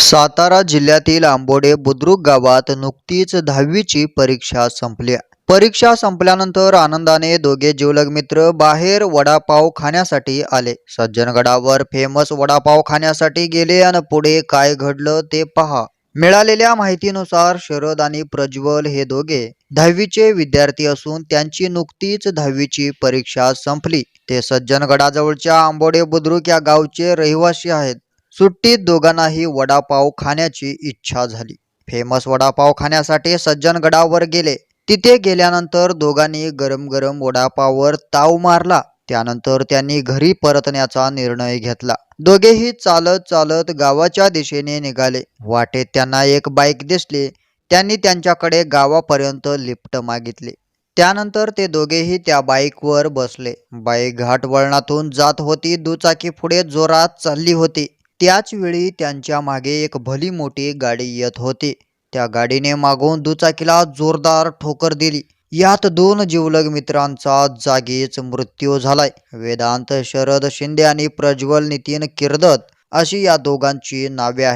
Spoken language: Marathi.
सातारा जिल्ह्यातील आंबोडे बुद्रुक गावात नुकतीच दहावीची परीक्षा संपली. परीक्षा संपल्यानंतर आनंदाने दोघे जीवलग मित्र बाहेर वडापाव खाण्यासाठी आले. सज्जनगडावर फेमस वडापाव खाण्यासाठी गेले आणि पुढे काय घडलं ते पहा. मिळालेल्या माहितीनुसार शरद आणि प्रज्वल हे दोघे दहावीचे विद्यार्थी असून त्यांची नुकतीच दहावीची परीक्षा संपली. ते सज्जनगडाजवळच्या आंबोडे बुद्रुक या गावचे रहिवासी आहेत. सुट्टीत दोघांनाही वडापाव खाण्याची इच्छा झाली. फेमस वडापाव खाण्यासाठी सज्जनगडावर गेले. तिथे गेल्यानंतर दोघांनी गरम गरम वडापाववर ताव मारला. त्यानंतर त्यांनी घरी परतण्याचा निर्णय घेतला. दोघेही चालत चालत गावाच्या दिशेने निघाले. वाटेत त्यांना एक बाईक दिसली. त्यांनी त्यांच्याकडे गावापर्यंत लिफ्ट मागितली. त्यानंतर ते दोघेही त्या बाईकवर बसले. बाईक घाट वळणातून जात होती. दुचाकी पुढे जोरात चालली होती. त्याचवेळी त्यांच्या मागे एक भली मोठी गाडी येत होती. त्या गाडीने मागून दुचाकीला जोरदार ठोकर दिली. यात दोन जिवलग मित्रांचा जागीच मृत्यू झालाय. वेदांत शरद शिंदे आणि प्रज्वल नितीन किर्दत अशी या दोघांची नावे आहेत.